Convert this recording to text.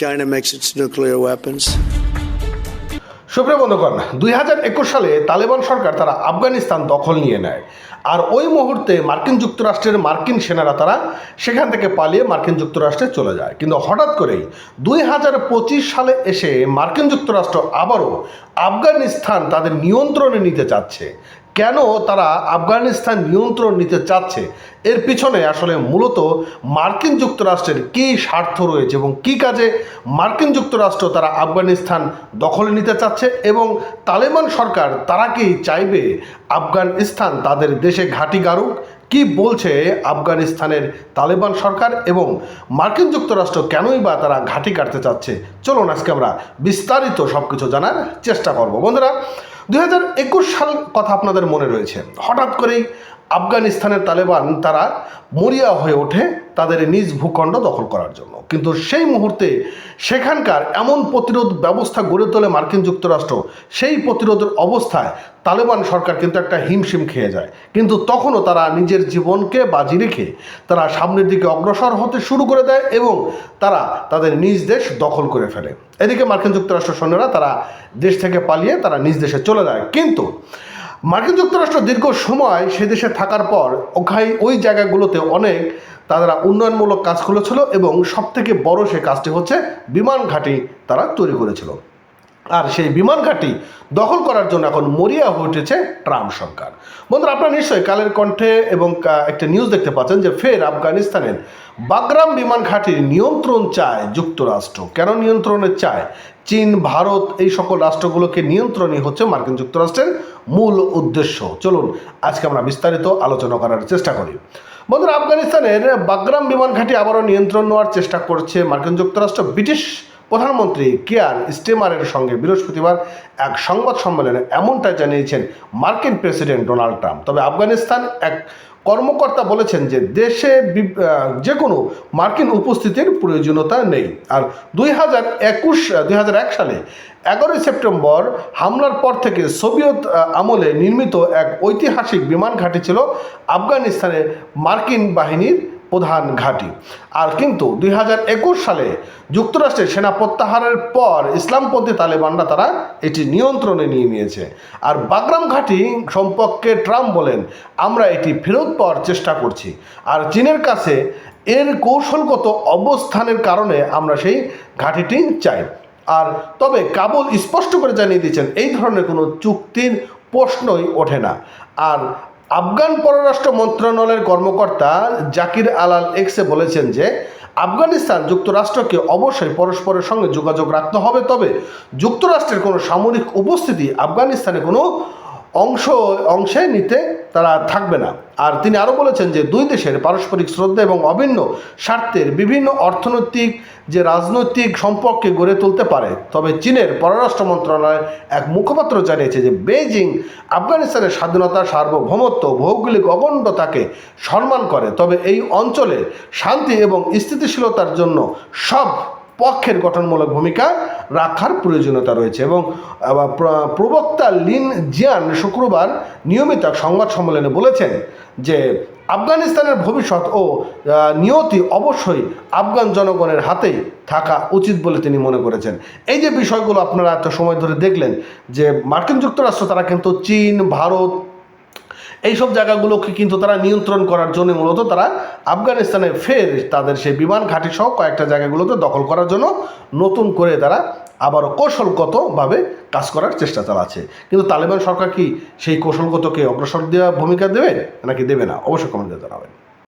China makes its nuclear weapons. সুপ্রিয় বন্ধুগণ, দুই হাজার একুশ সালে তালেবান সরকার তারা আফগানিস্তান দখল নিয়ে নেয়। আর ওই মুহূর্তে মার্কিন যুক্তরাষ্ট্রের মার্কিন সেনারা তারা সেখান থেকে পালিয়ে মার্কিন যুক্তরাষ্ট্রে চলে যায়। কিন্তু হঠাৎ করেই দুই হাজার পঁচিশ সালে এসে মার্কিন যুক্তরাষ্ট্র আবারও আফগানিস্তান তাদের নিয়ন্ত্রণে নিতে চাচ্ছে। কেন তারা আফগানিস্তান নিয়ন্ত্রণ নিতে চাচ্ছে? এর পিছনে আসলে মূলত মার্কিন যুক্তরাষ্ট্রের কী স্বার্থ রয়েছে এবং কী কাজে মার্কিন যুক্তরাষ্ট্র তারা আফগানিস্তান দখলে নিতে চাচ্ছে এবং তালেবান সরকার তারা কি চাইবে? আফগানিস্তান তাদের দেশে ঘাঁটি গাড়ুক? কি বলছে আফগানিস্তানের তালেবান সরকার এবং মার্কিন যুক্তরাষ্ট্র কেনই বা তারা ঘাঁটি কাটতে চাচ্ছে? চলুন আজকে আমরা বিস্তারিত সব কিছু জানার চেষ্টা করব। বন্ধুরা দুই হাজার একুশ সাল কথা আপনাদের মনে রয়েছে। হঠাৎ করেই আফগানিস্তানের তালেবান তারা মরিয়া হয়ে ওঠে তাদের নিজ ভূখণ্ড দখল করার জন্য। কিন্তু সেই মুহূর্তে সেখানকার এমন প্রতিরোধ ব্যবস্থা গড়ে তোলে মার্কিন যুক্তরাষ্ট্র, সেই প্রতিরোধের অবস্থায় তালেবান সরকার কিন্তু একটা হিমশিম খেয়ে যায়। কিন্তু তখনও তারা নিজের জীবনকে বাজি রেখে তারা সামনের দিকে অগ্রসর হতে শুরু করে দেয় এবং তারা তাদের নিজ দেশ দখল করে ফেলে। এদিকে মার্কিন যুক্তরাষ্ট্র সৈন্যরা তারা দেশ থেকে পালিয়ে তারা নিজ দেশে চলে যায়। কিন্তু মার্কিন যুক্তরাষ্ট্র দীর্ঘ সময় সে দেশে থাকার পর ওখানে ওই জায়গাগুলোতে অনেক তারা উন্নয়নমূলক কাজ করেছিল এবং সবথেকে বড় সে কাজটি হচ্ছে বিমান ঘাঁটি তারা তৈরি করেছিল। আর সেই বিমান ঘাঁটি দখল করার জন্য এখন মরিয়া হয়ে উঠেছে ট্রাম্প সরকার। বন্ধুরা, আপনারা নিশ্চয়ই কালের কণ্ঠে এবং একটা নিউজ দেখতে পাচ্ছেন যে ফের আফগানিস্তানের বাগরাম বিমান ঘাঁটির নিয়ন্ত্রণ চায় যুক্তরাষ্ট্র। কেন নিয়ন্ত্রণে চায়? চীন, ভারত এই সকল রাষ্ট্রগুলোকে নিয়ন্ত্রণই হচ্ছে মার্কিন যুক্তরাষ্ট্রের মূল উদ্দেশ্য। চলুন, আজকে আমরা বিস্তারিত আলোচনা করার চেষ্টা করি। বন্ধুরা, আফগানিস্তানের বাগরাম বিমান ঘাঁটি আবারও নিয়ন্ত্রণ নেওয়ার চেষ্টা করছে মার্কিন যুক্তরাষ্ট্র ব্রিটিশ প্রধানমন্ত্রী কেয়ার স্টেমারের সঙ্গে বৃহস্পতিবার এক সংবাদ সম্মেলনে এমনটা জানিয়েছেন মার্কিন প্রেসিডেন্ট ডোনাল্ড ট্রাম্প। তবে আফগানিস্তান এক কর্মকর্তা বলেছেন যে দেশে যে কোনো মার্কিন উপস্থিতির প্রয়োজনীয়তা নেই। আর দুই হাজার একুশ, দুই হাজার এক সালে এগারোই সেপ্টেম্বর হামলার পর থেকে সোভিয়েত আমলে নির্মিত এক ঐতিহাসিক বিমান ঘাঁটি ছিল আফগানিস্তানের মার্কিন বাহিনীর প্রধান ঘাঁটি। আর কিন্তু দুই হাজার একুশ সালে যুক্তরাষ্ট্রের সেনা প্রত্যাহারের পর ইসলামপন্থী তালেবানরা তারা এটি নিয়ন্ত্রণে নিয়ে নিয়েছে। আর বাগরাম ঘাঁটি সম্পর্কে ট্রাম্প বলেন, আমরা এটি ফেরত পাওয়ার চেষ্টা করছি। আর চীনের কাছে এর কৌশলগত অবস্থানের কারণে আমরা সেই ঘাঁটিটি চাই। আর তবে কাবুল স্পষ্ট করে জানিয়ে দিয়েছেন, এই ধরনের কোনো চুক্তির প্রশ্নই ওঠে না। আর আফগান পররাষ্ট্র মন্ত্রণালয়ের কর্মকর্তা জাকির আলাল এক্সে বলেছেন যে, আফগানিস্তান যুক্তরাষ্ট্রকে অবশ্যই পরস্পরের সঙ্গে যোগাযোগ রাখতে হবে, তবে যুক্তরাষ্ট্রের কোনো সামরিক উপস্থিতি আফগানিস্তানে কোনো অংশ অংশে নিতে তারা থাকবে না। আর তিনি আরও বলেছেন যে, দুই দেশের পারস্পরিক শ্রদ্ধা এবং অভিন্ন স্বার্থের বিভিন্ন অর্থনৈতিক যে রাজনৈতিক সম্পর্কে গড়ে তুলতে পারে। তবে চীনের পররাষ্ট্র মন্ত্রণালয় এক মুখপাত্র জানিয়েছে যে, বেইজিং আফগানিস্তানের স্বাধীনতা, সার্বভৌমত্ব ভৌগোলিক অখণ্ডতাকে সম্মান করে। তবে এই অঞ্চলে শান্তি এবং স্থিতিশীলতার জন্য সব পক্ষের গঠনমূলক ভূমিকা রাখার প্রয়োজনীয়তা রয়েছে এবং প্রবক্তা লিন জিয়ান শুক্রবার নিয়মিত সংবাদ সম্মেলনে বলেছেন যে আফগানিস্তানের ভবিষ্যৎ ও নিয়তি অবশ্যই আফগান জনগণের হাতেই থাকা উচিত বলে তিনি মনে করেছেন। এই যে বিষয়গুলো আপনারা এত সময় ধরে দেখলেন যে মার্কিন যুক্তরাষ্ট্র, তারা কিন্তু চীন, ভারত এইসব জায়গাগুলোকে কিন্তু তারা নিয়ন্ত্রণ করার জন্য মূলত তারা আফগানিস্তানের ফের তাদের সেই বিমান ঘাঁটি সহ কয়েকটা জায়গাগুলোতে দখল করার জন্য নতুন করে তারা আবারও কৌশলগতভাবে কাজ করার চেষ্টা চালাচ্ছে। কিন্তু তালেবান সরকার কি সেই কৌশলগতকে অগ্রসর দেওয়া ভূমিকা দেবে নাকি দেবে না? অবশ্যই কমেন্টে জানাবেন।